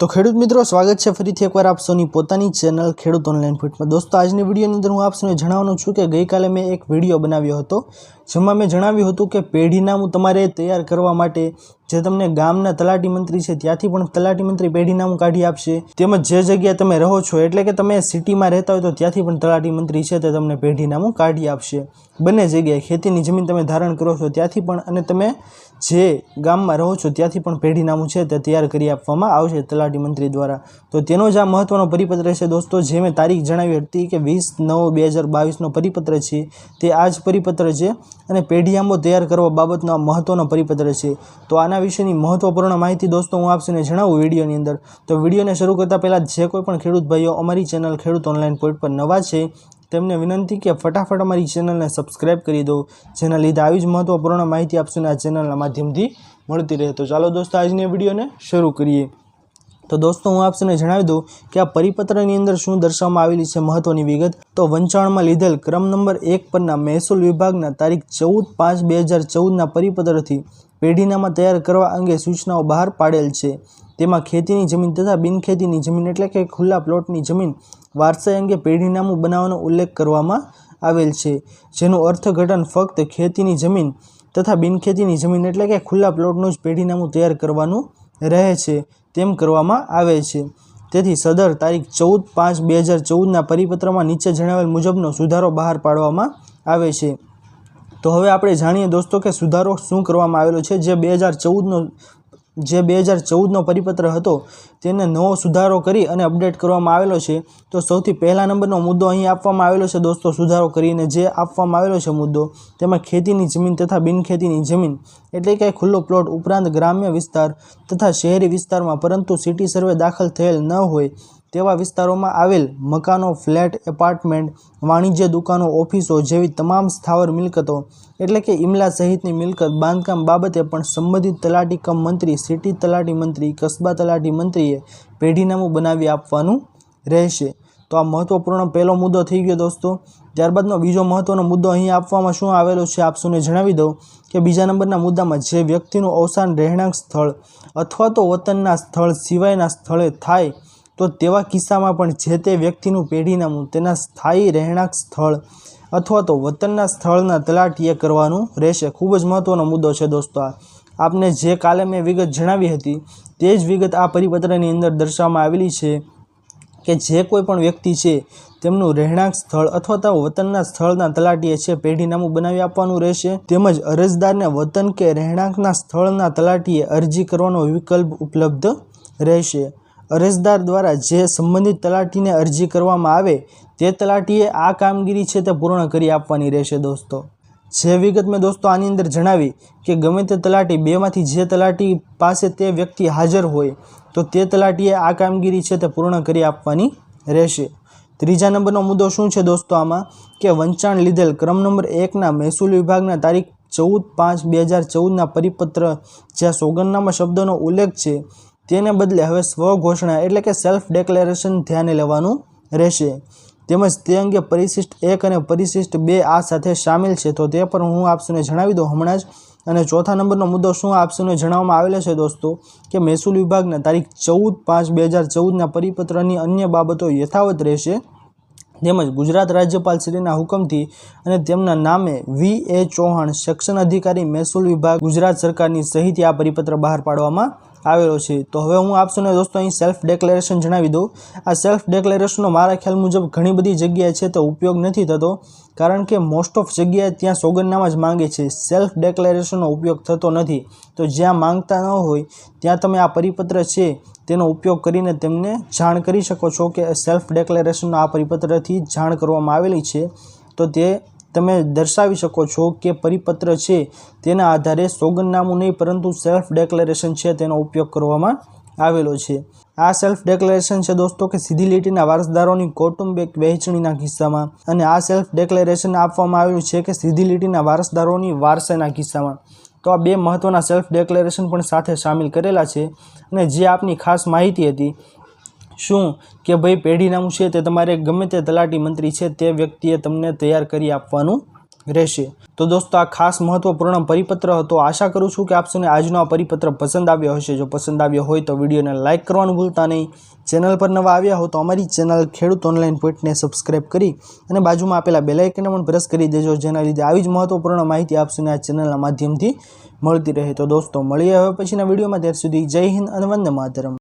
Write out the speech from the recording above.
તો ખેડૂત મિત્રો, સ્વાગત છે ફરીથી એકવાર આપ પોતાની ચેનલ ખેડૂત ઓનલાઈન ફિટમાં દોસ્તો, આજની વિડીયોની અંદર હું આપ જણાવવાનું છું કે ગઈકાલે મેં એક વીડિયો બનાવ્યો હતો, જેમાં મેં જણાવ્યું હતું કે પેઢીનામું તમારે તૈયાર કરવા માટે જે તમને ગામના તલાટી મંત્રી છે, ત્યાંથી પણ તલાટી મંત્રી પેઢીનામું કાઢી આપશે. તેમજ જે જગ્યાએ તમે રહો છો, એટલે કે તમે સિટીમાં રહેતા હોય તો ત્યાંથી પણ તલાટી મંત્રી છે તે તમને પેઢીનામું કાઢી આપશે. બંને જગ્યાએ ખેતીની જમીન તમે ધારણ કરો છો ત્યાંથી પણ અને તમે જે ગામમાં રહો છો ત્યાંથી પણ પેઢીનામું છે તે તૈયાર કરી આપવામાં આવશે તલાટી મંત્રી દ્વારા. તો તેનો જ આ મહત્વનો પરિપત્ર છે દોસ્તો, જે મેં તારીખ જણાવી હતી કે વીસ નવ બે હજાર બાવીસનો પરિપત્ર છે તે આ જ પરિપત્ર છે અને પેઢીયામો તૈયાર કરવા બાબતનો આ મહત્વનો પરિપત્ર છે. તો આના વિશેની મહત્વપૂર્ણ માહિતી દોસ્તો હું આપને જણાવું વિડીયોની અંદર. તો વિડીયોને શરૂ કરતાં પહેલાં જે કોઈ પણ ખેડૂત ભાઈઓ અમારી ચેનલ ખેડૂત ઓનલાઈન પોઈન્ટ પર નવા છે તેમને વિનંતી કે ફટાફટ અમારી ચેનલને સબસ્ક્રાઈબ કરી દો, જેના લીધે આવી જ મહત્વપૂર્ણ માહિતી આપશોને આ ચેનલના માધ્યમથી મળતી રહે. તો ચાલો દોસ્તો, આજની વિડીયોને શરૂ કરીએ. તો દોસ્તો, હું આપશને જણાવી દઉં કે આ પરિપત્રની અંદર શું દર્શાવવામાં આવેલી છે મહત્વની વિગત. તો વંચાણમાં લીધેલ ક્રમ નંબર એક પરના મહેસૂલ વિભાગના તારીખ ચૌદ પાંચ બે હજાર ચૌદના પરિપત્રથી પેઢીનામાં તૈયાર કરવા અંગે સૂચનાઓ બહાર પાડેલ છે. તેમાં ખેતીની જમીન તથા બિનખેતીની જમીન એટલે કે ખુલ્લા પ્લોટની જમીન વારસાઈ અંગે પેઢીનામું બનાવવાનો ઉલ્લેખ કરવામાં આવેલ છે, જેનું અર્થઘટન ફક્ત ખેતીની જમીન તથા બિનખેતીની જમીન એટલે કે ખુલ્લા પ્લોટનું જ પેઢીનામું તૈયાર કરવાનું રહે છે તેમ કરવામાં આવે છે. તેથી સદર તારીખ ચૌદ પાંચ બે હજાર ચૌદના પરિપત્રમાં નીચે જણાવેલ મુજબનો સુધારો બહાર પાડવામાં આવે છે. તો હવે આપણે જાણીએ દોસ્તો કે સુધારો શું કરવામાં આવેલો છે, જે બે હજાર ચૌદનો જે બે હજાર ચૌદનો પરિપત્ર હતો તેને નવો સુધારો કરી અને અપડેટ કરવામાં આવેલો છે. તો સૌથી પહેલા નંબરનો મુદ્દો અહીં આપવામાં આવેલો છે દોસ્તો, સુધારો કરીને જે આપવામાં આવેલો છે મુદ્દો, તેમાં ખેતીની જમીન તથા બિનખેતીની જમીન એટલે કે ખુલ્લો પ્લોટ ઉપરાંત ગ્રામ્ય વિસ્તાર તથા શહેરી વિસ્તારમાં, પરંતુ સિટી સર્વે દાખલ થયેલ ન હોય તેવા વિસ્તારોમાં આવેલ મકાનો, ફ્લેટ, એપાર્ટમેન્ટ, વાણિજ્ય દુકાનો, ઓફિસો જેવી તમામ સ્થાવર મિલકતો, એટલે કે ઇમલા સહિતની મિલકત, બાંધકામ બાબતે પણ સંબંધિત તલાટી કમ મંત્રી, સિટી તલાટી મંત્રી, કસ્બા તલાટી મંત્રીએ પેઢીનામું બનાવી આપવાનું રહેશે. તો આ મહત્વપૂર્ણ પહેલો મુદ્દો થઈ ગયો દોસ્તો. ત્યારબાદનો બીજો મહત્વનો મુદ્દો અહીં આપવામાં શું આવેલો છે આપ જણાવી દઉં કે બીજા નંબરના મુદ્દામાં જે વ્યક્તિનું અવસાન રહેણાંક સ્થળ અથવા તો વતનના સ્થળ સિવાયના સ્થળે થાય તો તેવા કિસ્સામાં પણ જે તે વ્યક્તિનું પેઢીનામું તેના સ્થાયી રહેણાંક સ્થળ અથવા તો વતનના સ્થળના તલાટીએ કરવાનું રહેશે. ખૂબ જ મહત્ત્વનો મુદ્દો છે દોસ્તો આ. આપને જે કાલે મેં વિગત જણાવી હતી, તે જ વિગત આ પરિપત્રની અંદર દર્શાવવામાં આવેલી છે કે જે કોઈ પણ વ્યક્તિ છે, તેમનું રહેણાંક સ્થળ અથવા તો વતનના સ્થળના તલાટીએ છે પેઢીનામું બનાવી આપવાનું રહેશે. તેમજ અરજદારને વતન કે રહેણાંકના સ્થળના તલાટીએ અરજી કરવાનો વિકલ્પ ઉપલબ્ધ રહેશે. અરજદાર દ્વારા જે સંબંધિત તલાટીને અરજી કરવામાં આવે, તે તલાટીએ આ કામગીરી છે તે પૂર્ણ કરી આપવાની રહેશે દોસ્તો. જે વિગત મેં દોસ્તો આની અંદર જણાવી કે ગમે તે તલાટી બેમાંથી જે તલાટી પાસે તે વ્યક્તિ હાજર હોય, તો તે તલાટીએ આ કામગીરી છે તે પૂર્ણ કરી આપવાની રહેશે. ત્રીજા નંબરનો મુદ્દો શું છે દોસ્તો આમાં? કે વંચાણ લીધેલ ક્રમ નંબર એકના મહેસૂલ વિભાગના તારીખ ચૌદ પાંચ બે હજાર ચૌદના પરિપત્ર, જ્યાં સોગંદનામા શબ્દનો ઉલ્લેખ છે તેને બદલે હવે સ્વઘોષણા એટલે કે સેલ્ફ ડેક્લેરેશન ધ્યાને લેવાનું રહેશે. તેમજ તે અંગે પરિશિષ્ટ એક અને પરિશિષ્ટ બે આ સાથે સામેલ છે. તો તે પણ હું આપસને જણાવી દઉં હમણાં જ. અને ચોથા નંબરનો મુદ્દો શું આપસને જણાવવામાં આવેલો છે દોસ્તો? કે મહેસૂલ વિભાગના તારીખ ચૌદ પાંચ બે હજાર ચૌદના પરિપત્રની અન્ય બાબતો યથાવત રહેશે. તેમજ ગુજરાત રાજ્યપાલ શ્રીના હુકમથી અને તેમના નામે વી એ ચૌહાણ સેક્શન અધિકારી મહેસૂલ વિભાગ ગુજરાત સરકારની સહિત આ પરિપત્ર બહાર પાડવામાં આવેલો છે. તો હવે હું આપશોને દોસ્તો અહીં સેલ્ફ ડેક્લેરેશન જણાવી દઉં. આ સેલ્ફ ડેક્લેરેશનનો મારા ખ્યાલ મુજબ ઘણી બધી જગ્યાએ છે તો ઉપયોગ નથી થતો, કારણ કે મોસ્ટ ઓફ જગ્યાએ ત્યાં સોગંદનામા જ માંગે છે. સેલ્ફ ડેક્લેરેશનનો ઉપયોગ થતો નથી. તો જ્યાં માંગતા ન હોય, ત્યાં તમે આ પરિપત્ર છે તેનો ઉપયોગ કરીને તેમને જાણ કરી શકો છો કે સેલ્ફ ડેક્લેરેશનનો આ પરિપત્રથી જાણ કરવામાં આવેલી છે. તો તે તમે દર્શાવી શકો છો કે પરિપત્ર છે તેના આધારે સોગંદનામું નહીં, પરંતુ સેલ્ફ ડેક્લેરેશન છે તેનો ઉપયોગ કરવામાં આવેલો છે. આ સેલ્ફ ડેક્લેરેશન છે દોસ્તો કે સીધી લીટીના વારસદારોની કૌટુંબિક વહેંચણીના કિસ્સામાં અને આ સેલ્ફ ડેક્લેરેશન આપવામાં આવ્યું છે કે સીધી લીટીના વારસદારોની વારસાના કિસ્સામાં. તો આ બે મહત્ત્વના સેલ્ફ ડેક્લેરેશન પણ સાથે સામેલ કરેલા છે અને જે આપની ખાસ માહિતી હતી શું કે ભાઈ પેઢીનામું છે તે તમારે ગમે તે તલાટી મંત્રી છે તે વ્યક્તિએ તમને તૈયાર કરી આપવાનું રહેશે. તો દોસ્તો, આ ખાસ મહત્વપૂર્ણ પરિપત્ર હતો. આશા કરું છું કે આપ સૌને આજનો આ પરિપત્ર પસંદ આવ્યો હશે. જો પસંદ આવ્યો હોય તો વિડીયોને લાઇક કરવાનું ભૂલતા નહીં. ચેનલ પર નવા આવ્યા હો તો અમારી ચેનલ ખેડૂત ઓનલાઈન પોઈન્ટને સબસ્ક્રાઇબ કરી અને બાજુમાં આપેલા બેલાઇકને પણ પ્રેસ કરી દેજો. જેના લીધે આવી જ મહત્વપૂર્ણ માહિતી આપ આ ચેનલના માધ્યમથી મળતી રહે. તો દોસ્તો, મળીએ હવે પછીના વિડીયોમાં. ત્યાર સુધી જય હિન્દ અને વંદે માતરમ.